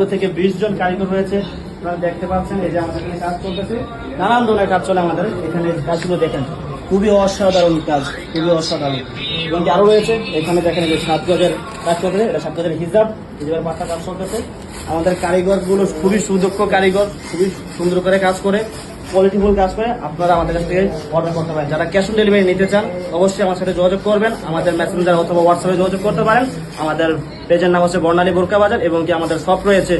পনেরো থেকে বিশ জন কারিগর রয়েছে। আপনারা দেখতে পাচ্ছেন, এই যে আমাদের এখানে কাজ চলতেছে। নানান ধরনের কাজ চলে আমাদের এখানে কাজগুলো দেখেন। খুবই অসাধারণ কাজ, খুবই অসাধারণ। এবং কি আরও রয়েছে? এখানে দেখেন যে সাত গজের কাজ চলতেছে এটা সাত গজের হিসাব হিসাবের পাঁচটা কাজ চলতেছে। আমাদের কারিগরগুলো খুবই সুদক্ষ কারিগর, খুবই সুন্দর করে কাজ করে কোয়ালিটিফুল কাজ করে। আপনারা আমাদের কাছ থেকে অর্ডার করতে পারেন। যারা ক্যাশ অন ডেলিভারি নিতে চান, অবশ্যই আমার সাথে যোগাযোগ করবেন। আমাদের মেসেঞ্জার অথবা হোয়াটসঅ্যাপে যোগাযোগ করতে পারেন। আমাদের পেজের নাম হচ্ছে বর্ণালী বোরকা বাজার এবং কি আমাদের শপ রয়েছে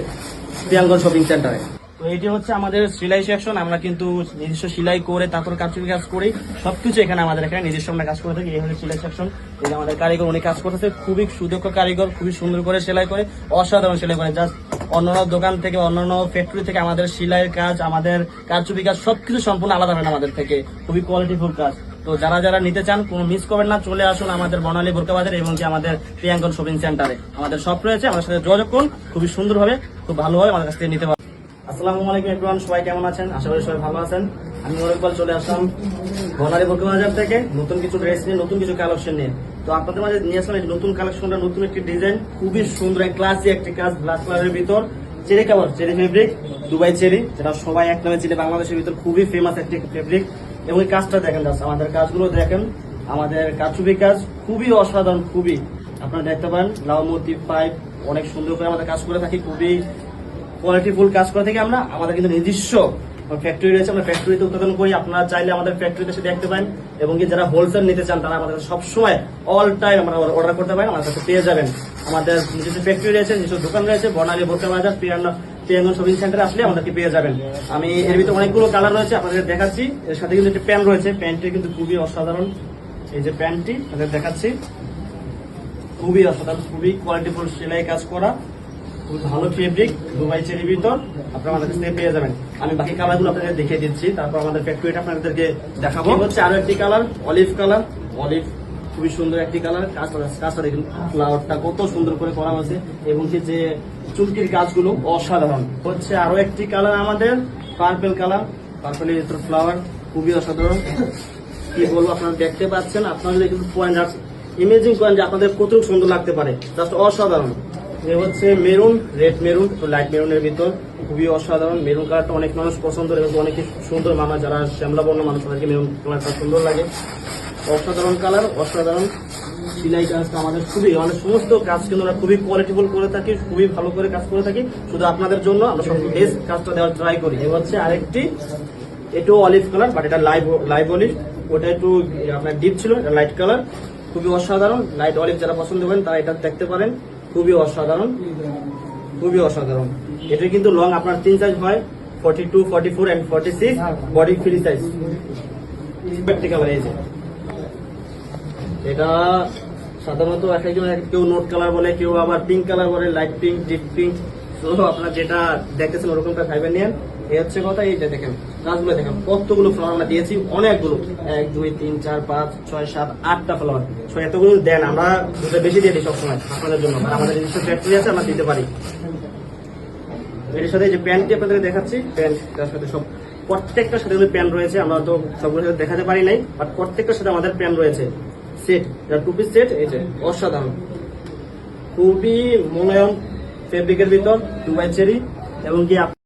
প্রিয়াঙ্গন শপিং সেন্টারে তো এটি হচ্ছে আমাদের সেলাই সেকশন আমরা কিন্তু নিজস্ব সেলাই করে তারপর কাজুরি কাজ করি। সবকিছু এখানে আমাদের এখানে নিজস্ব আমরা কাজ করে থাকি। এই হচ্ছে সেলাই সেকশন এই আমাদের কারিগর, উনি কাজ করতেছে। খুবই সুদক্ষ কারিগর, খুবই সুন্দর করে সেলাই করে। অসাধারণ সেলাই করে। জাস্ট অন্যান্য দোকান থেকে, অন্যান্য ফ্যাক্টরি থেকে আমাদের সেলাইয়ের কাজ, আমাদের কারচুপি কাজ সবকিছু সম্পূর্ণ আলাদা হয় না আমাদের থেকে। খুবই কোয়ালিটিফুল কাজ। তো যারা যারা নিতে চান, কোনো মিস করবেন না, চলে আসুন আমাদের বর্ণালী বোরকাবাজার এবং কি আমাদের প্রিয়াঙ্কন শপিং সেন্টারে আমাদের সব রয়েছে, আমাদের সাথে যোগাযোগ করুন। খুবই সুন্দরভাবে, খুব ভালোভাবে আমাদের কাছ থেকে নিতে পারবেন। আসসালামু আলাইকুম এভরিওয়ান সবাই কেমন আছেন? আশা করি সবাই ভালো আছেন। আমি অনেকবার চলে আসলাম বনারি বাজার থেকে নতুন কিছু ড্রেস নিয়ে, নতুন কিছু কালেকশন নিয়ে। তো আপনাদের মাঝে নিয়ে আসলাম নতুন কালেকশনটা নতুন একটি ডিজাইন খুবই সুন্দর ক্লাসি একটি কাজ ব্ল্যাক কালারের ভিতর। Cherry cover cherry fabric Dubai cherry, যেটা সবাই এক নামে চিনে, বাংলাদেশের ভিতর খুবই ফেমাস একটি ফেব্রিক এবং এই কাজটা দেখেন জাস্ট আমাদের কাজগুলো দেখেন। আমাদের কাজুবি কাজ খুবই অসাধারণ, খুবই। আপনারা দেখতে পারেন লাউ মূর্তি পাইপ অনেক সুন্দর করে আমাদের কাজ করে থাকি, খুবই কোয়ালিটিফুল কাজ করে থাকি আমরা। আমাদের কিন্তু নিজস্ব ফ্যাক্টরি রয়েছে। আমরা ফ্যাক্টরিতে উৎপাদন করি। আপনারা চাইলে আমাদের ফ্যাক্টরিতে এসে দেখতে পারেন। এবং কি যারা হোলসেল নিতে চান, তারা আমাদের সবসময় অল টাইম আমরা অর্ডার করতে পারেন। আমাদের কাছে পেয়ে যাবেন। আমাদের নিজস্ব ফ্যাক্টরি রয়েছে নিজস্ব দোকান রয়েছে বর্ণালী ভোক্তা বাজার পিয়ান্ন পিয়াঙ্গন শপিং সেন্টারে আসলে আমাদেরকে পেয়ে যাবেন। আমি এর ভিতরে অনেকগুলো কালার রয়েছে আপনাদের দেখাচ্ছি। এর সাথে কিন্তু একটি প্যান্ট রয়েছে। প্যান্টটি কিন্তু খুবই অসাধারণ। এই যে প্যান্টটি আপনাদের দেখাচ্ছি। খুবই অসাধারণ, খুবই কোয়ালিটিফুল সেলাই কাজ করা। খুব ভালো ফেব্রিক দুবাই চেরির ভিতর আপনারা আমাদের কাছ পেয়ে যাবেন। আমি বাকি কালারগুলো আপনাদের দেখিয়ে দিচ্ছি, তারপর আমাদের ফ্যাক্টরিটা আপনাদেরকে দেখাবো। হচ্ছে আরও একটি কালার অলিভ কালার অলিভ খুবই সুন্দর একটি কালার কাজটা দেখুন ফ্লাওয়ারটা কত সুন্দর করে করা হয়েছে। এবং কি যে চুলকির কাজগুলো অসাধারণ। হচ্ছে আরও একটি কালার আমাদের পার্পেল কালার পার্পেলের ভিতর ফ্লাওয়ার খুবই অসাধারণ। কি বলব, আপনারা দেখতে পাচ্ছেন, আপনারা যদি একটু পয়েন্ট ইমেজিং করেন যে আপনাদের কত সুন্দর লাগতে পারে জাস্ট অসাধারণ। এ হচ্ছে মেরুন, রেড মেরুন লাইট মেরুনের ভিতর। খুবই অসাধারণ, মেরুন কালারটা অনেক মানুষ পছন্দ এবং অনেক সুন্দর মামা যারা শ্যামলা বর্ণ মানুষ, তাদেরকে মেরুন কালারটা সুন্দর লাগে। অসাধারণ কালার, অসাধারণ সিলাই কাজটা আমাদের খুবই মানে সমস্ত কাজ কিন্তু আমরা খুবই কোয়ালিটিফুল করে থাকি, খুবই ভালো করে কাজ করে থাকি। শুধু আপনাদের জন্য, আমরা সব বেস্ট কাজটা দেওয়ার ট্রাই করি। এ হচ্ছে আরেকটি, এটাও অলিভ কালার বাট এটা লাইভ লাইভ অলিভ ওটা একটু, আপনার ডিপ ছিল, এটা লাইট কালার খুবই অসাধারণ লাইট অলিভ যারা পছন্দ করেন, তারা এটা দেখতে পারেন। খুবই অসাধারণ। খুবই অসাধারণ। এটা কিন্তু লং আপনার তিন সাইজ হয় forty two forty four and forty six body free size এটা সাধারণত এক একজন কেউ নোট কালার বলে, কেউ আবার পিঙ্ক কালার বলে লাইট পিঙ্ক ডিপ পিঙ্ক আপনার যেটা দেখতেছেন, ওরকমটা খাইবেন নিয়েন। এই হচ্ছে কথা, এই যে দেখেন, গাছগুলো দেখেন, কতগুলো ফ্লাওয়ার আমরা দিয়েছি, অনেকগুলো। এক, দুই, তিন, চার, পাঁচ, ছয়, সাত, আটটা ফ্লাওয়ার এতগুলো দেন, আমরা দুটো বেশি দিয়ে দিই সবসময় আপনাদের জন্য, আর আমাদের নিজস্ব ফ্যাক্টরি আছে, আমরা দিতে পারি। এর সাথে যে প্যান্টটি আপনাদের দেখাচ্ছি প্যান্ট তার সাথে সব, প্রত্যেকটার সাথে রয়েছে, আমরা তো দেখাতে পারি নাই বাট প্রত্যেকটার সাথে আমাদের রয়েছে। সেট সেট অসাধারণ। ফেব্রিকের ভিতর চেরি, এবং কি